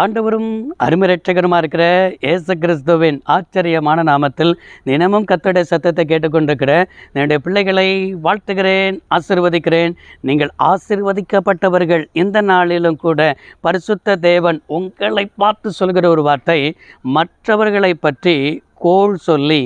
ஆண்டவரும் அருமரட்சகருமா இருக்கிற ஏசு கிறிஸ்துவின் ஆச்சரியமான நாமத்தில் தினமும் கத்தோடைய சத்தத்தை கேட்டுக்கொண்டிருக்கிற என்னுடைய பிள்ளைகளை வாழ்த்துகிறேன் ஆசிர்வதிக்கிறேன். நீங்கள் ஆசிர்வதிக்கப்பட்டவர்கள் இந்த நாளிலும் கூட பரிசுத்த தேவன் உங்களை பார்த்து சொல்கிற ஒரு வார்த்தை மற்றவர்களை பற்றி கோல் சொல்லி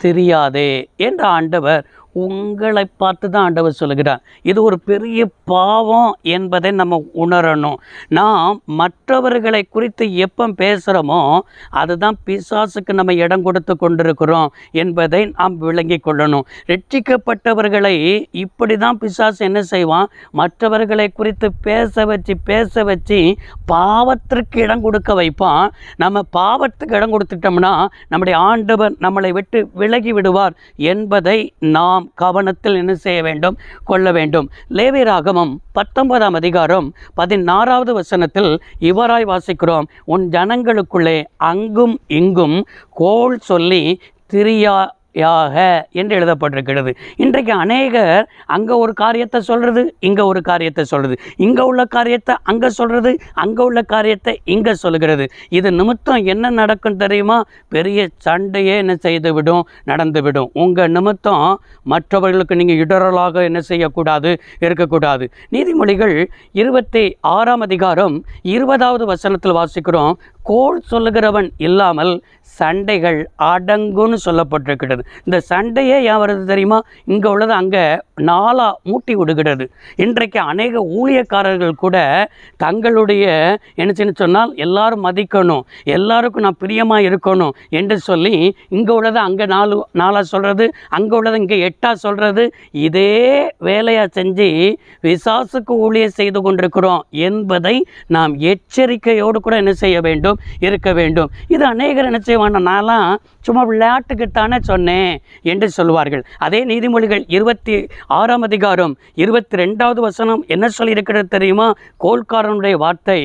தெரியாதே என்ற ஆண்டவர் உங்களை பார்த்து தான் ஆண்டவர் சொல்லுகிறார். இது ஒரு பெரிய பாவம் என்பதை நம்ம உணரணும். நாம் மற்றவர்களை குறித்து எப்போ பேசுகிறோமோ அதுதான் பிசாசுக்கு நம்ம இடம் கொடுத்து கொண்டிருக்கிறோம் என்பதை நாம் விளங்கி கொள்ளணும். ரட்சிக்கப்பட்டவர்களை இப்படி தான் பிசாசு என்ன செய்வான்? மற்றவர்களை குறித்து பேச வச்சு பேச வச்சு பாவத்திற்கு இடம் கொடுக்க வைப்பான். நம்ம பாவத்துக்கு இடம் கொடுத்துட்டோம்னா நம்முடைய ஆண்டவர் நம்மளை விட்டு விலகி விடுவார் என்பதை நாம் கவனத்தில் என்ன செய்ய வேண்டும்? கொள்ள வேண்டும். லேவியராகமம் பத்தொன்பதாம் அதிகாரம் பதினாறாவது வசனத்தில் இவராய் வாசிக்கிறோம். உன் ஜனங்களுக்குள்ளே அங்கும் இங்கும் கோல் சொல்லி திரியா யாக என்று எழுதப்பட்டிருக்கிறது. இன்றைக்கு அநேகர் அங்கே ஒரு காரியத்தை சொல்கிறது இங்கே ஒரு காரியத்தை சொல்கிறது இங்கே உள்ள காரியத்தை அங்கே சொல்கிறது அங்கே உள்ள காரியத்தை இங்கே சொல்கிறது இது நிமித்தம் என்ன நடக்கும் தெரியுமா? பெரிய சண்டையே என்ன செய்துவிடும் நடந்துவிடும். உங்கள் நிமித்தம் மற்றவர்களுக்கு நீங்கள் இடரலாக என்ன செய்யக்கூடாது இருக்கக்கூடாது. நீதிமொழிகள் இருபத்தி ஆறாம் அதிகாரம் இருபதாவது வசனத்தில் வாசிக்கிறோம். கோள் சொல்லுகிறவன் இல்லாமல் சண்டைகள் அடங்குன்னு சொல்லப்பட்டிருக்கிறது. இந்த சண்டையே ஏன் வருது தெரியுமா? இங்கே உள்ளது அங்கே நாளாக மூட்டி விடுகிறது. இன்றைக்கு அநேக ஊழியக்காரர்கள் கூட தங்களுடைய என்ன சொன்னால் எல்லாரும் மதிக்கணும் எல்லாருக்கும் நான் பிரியமாக இருக்கணும் என்று சொல்லி இங்கே உள்ளதை அங்கே நாலு நாளாக சொல்கிறது அங்கே உள்ளதை இங்கே எட்டாக சொல்கிறது இதே வேலையாக செஞ்சு விசாசுக்கு ஊழியர் செய்து கொண்டிருக்கிறோம் என்பதை நாம் எச்சரிக்கையோடு கூட என்ன செய்ய வேண்டும்? இருக்க வேண்டும். இது அநேகர் என்ன செய்வாங்க நான்லாம் சும்மா விளையாட்டுக்குத்தானே சொன்னேன் என்று சொல்வார்கள் அதே நீதிமொழிகள் இருபத்தி ஆறாம் அதிகாரம் இருபத்தி ரெண்டாவது வசனம் என்ன சொல்லியிருக்கிறது தெரியுமா? கோல்காரனுடைய வார்த்தை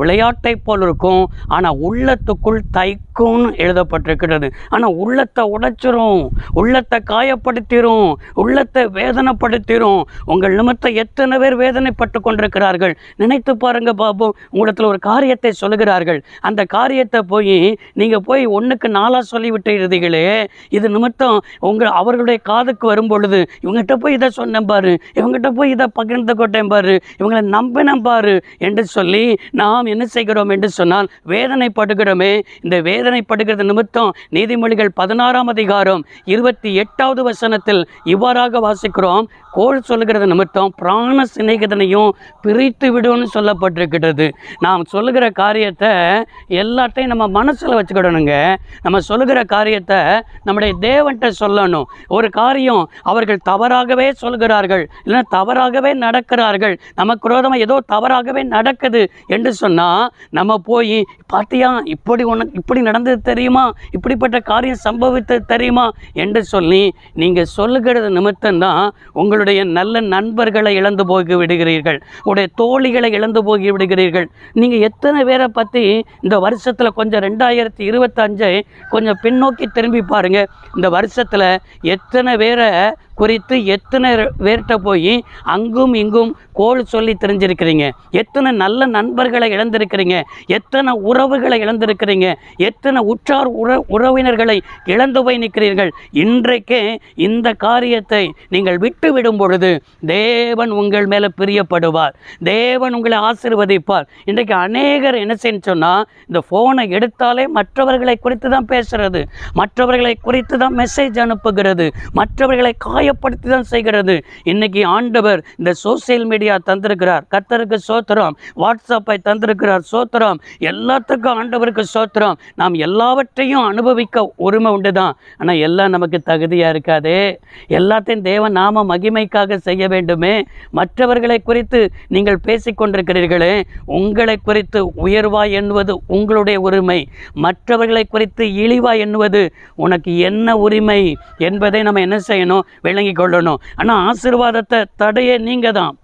விளையாட்டை போல் இருக்கும் ஆனால் உள்ளத்துக்குள் தைக்கும்னு எழுதப்பட்டிருக்கிறது. ஆனால் உள்ளத்தை உடைச்சிரும் உள்ளத்தை காயப்படுத்திரும் உள்ளத்தை வேதனைப்படுத்திரும். உங்கள் நிமித்தம் எத்தனை பேர் வேதனைப்பட்டு கொண்டிருக்கிறார்கள்? நினைத்து பாருங்க பாபு உங்களிடத்தில் ஒரு காரியத்தை சொல்லுகிறார்கள். அந்த காரியத்தை போய் நீங்கள் போய் ஒன்றுக்கு நாளாக சொல்லி இருந்தீங்களே இது நிமித்தம் உங்கள் அவர்களுடைய காதுக்கு வரும் பொழுது இவங்ககிட்ட போய் இதை சொன்னேன் பாரு. இவங்ககிட்ட போய் இதை பகிர்ந்து கொட்டேன் பாரு. இவங்களை நம்பினேன் பாரு. என்று சொல்லி நாம் என்ன செய்கிறோம் என்று சொன்னால் வேதனைப்படுகிறோமே. இந்த வேதனைப்படுகிறது நிமித்தம் நீதிமொழிகள் பதினாறாம் அதிகாரம் இருபத்தி எட்டாவது வசனத்தில் இவ்வாறாக வாசிக்கிறோம். கோல் சொல்லுகிறது நிமித்தம் பிராண சிநேகிதனையும் பிரித்து விடும்னு சொல்லப்பட்டிருக்கிறது. நாம் சொல்லுகிற காரியத்தை எல்லாத்தையும் நம்ம மனசில் வச்சுக்கிடணுங்க. நம்ம சொல்லுகிற காரியத்தை நம்முடைய தேவன்கிட்ட சொல்லணும். ஒரு காரியம் அவர்கள் தவறாகவே சொல்கிறார்கள் இல்லைன்னா தவறாகவே நடக்கிறார்கள். நம்ம குரோதமாக ஏதோ தவறாகவே நடக்குது என்று சொன்னால் நம்ம போய் பார்த்தியா இப்படி உனக்கு இப்படி நடந்தது தெரியுமா? இப்படிப்பட்ட காரியம் சம்பவித்தது தெரியுமா? என்று சொல்லி நீங்கள் சொல்லுகிறது நிமித்தம்தான் உங்களுடைய நல்ல நண்பர்களை இழந்து போகி விடுகிறீர்கள். உங்களுடைய தோழிகளை இழந்து போகி விடுகிறீர்கள். நீங்கள் எத்தனை பேரை பற்றி இந்த வருஷத்தில் கொஞ்சம் ரெண்டாயிரத்தி இருபத்தஞ்சை கொஞ்சம் பின்னோக்கி திரும்பி பாருங்கள் இந்த வருஷத்தில் எத்தனை பேரை குறித்து எத்தனை பேர்கிட்ட போய் அங்கும் இங்கும் கோல் சொல்லி தெரிஞ்சிருக்கிறீங்க. எத்தனை நல்ல நண்பர்களை இழந்திருக்கிறீங்க. எத்தனை உறவுகளை இழந்திருக்கிறீங்க. எத்தனை உற்றார் உற உறவினர்களை இழந்து போய் நிற்கிறீர்கள். இன்றைக்கே இந்த காரியத்தை நீங்கள் விட்டு விடும் பொழுது தேவன் உங்கள் மேலே பிரியப்படுவார். தேவன் உங்களை ஆசீர்வதிப்பார். இன்றைக்கு அநேகர் என்ன செய்யணும் சொன்னால் இந்த ஃபோனை எடுத்தாலே மற்றவர்களை குறித்து தான் பேசுகிறது மற்றவர்களை குறித்து தான் மெசேஜ் அனுப்புகிறது. மற்றவர்களை காயப்படுத்தி தான் செய்கிறது. இன்னைக்கு ஆண்டவர் இந்த சோசியல் மீடியா தந்திருக்கிறார். கத்தருக்கு சோத்திரம். வாட்ஸ்அப்பை தந்திருக்கிறார். சோத்திரம். எல்லாத்துக்கும் ஆண்டவருக்கு சோத்திரம். நாம் எல்லாவற்றையும் அனுபவிக்க உரிமை உண்டு தான் ஆனால் எல்லாம் நமக்கு தகுதியாக இருக்காதே. எல்லாத்தையும் தேவன் நாம மகிமைக்காக செய்ய வேண்டுமே. மற்றவர்களை குறித்து நீங்கள் பேசிக்கொண்டிருக்கிறீர்களே உங்களை குறித்து உயர்வா என்பது உங்களுடைய உரிமை. மற்றவர்களை குறித்து இழிவா எண்ணுவது உனக்கு என்ன உரிமை என்பதை நம்ம என்ன செய்யணும்? விளங்கி கொள்ளணும். ஆனால் ஆசீர்வாதத்தை தடைய நீங்கள் தான்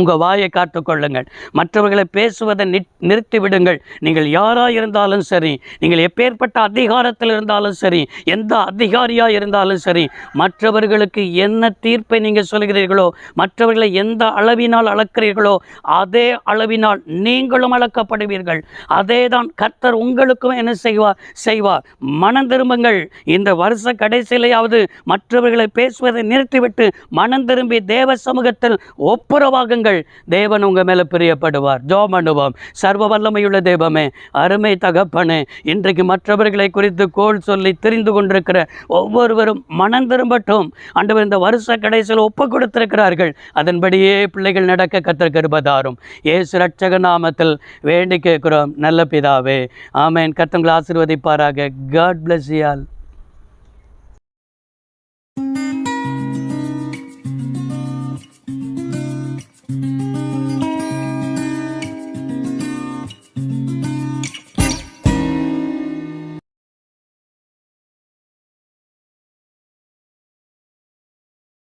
உங்கள் வாயை காத்துக்கொள்ளுங்கள் மற்றவர்களை பேசுவதை நிற் நிறுத்தி விடுங்கள். நீங்கள் யாராக இருந்தாலும் சரி நீங்கள் எப்பேற்பட்ட அதிகாரத்தில் இருந்தாலும் சரி எந்த அதிகாரியாக இருந்தாலும் சரி மற்றவர்களுக்கு என்ன தீர்ப்பை நீங்கள் சொல்கிறீர்களோ மற்றவர்களை எந்த அளவினால் அளக்கிறீர்களோ அதே அளவினால் நீங்களும் அளக்கப்படுவீர்கள். அதே தான் கர்த்தர் உங்களுக்கும் என்ன செய்வார் செய்வார். மனம் திரும்புங்கள். இந்த வருஷ கடைசியிலேயாவது மற்றவர்களை பேசுவதை நிறுத்திவிட்டு மனம் திரும்பி தேவ சமூகத்தில் ஒப்புரவாகுங்கள். தேவன் உங்கள் மேலே பிரியப்படுவார். ஜோம் பண்ணுவோம். சர்வ வல்லமையுள்ள தேவமே அருமை தகப்பனே இன்றைக்கு மற்றவர்களை குறித்து கோல் சொல்லி தெரிந்து கொண்டிருக்கிற ஒவ்வொருவரும் மனம் திரும்பட்டும். ஆண்டவர் இந்த வருஷ கடைசியில் ஒப்பு கொடுத்திருக்கிறார்கள். அதன்படியே பிள்ளைகள் நடக்க கத்திருக்கிறதாரும் ஏசு ரட்சக நாமத்தில் வேண்டி கேட்கிறோம். நல்ல பிதாவே ஆமேன். கத்தங்களை ஆசீர்வதிப்பாராக. காட் பிளஸ் யால்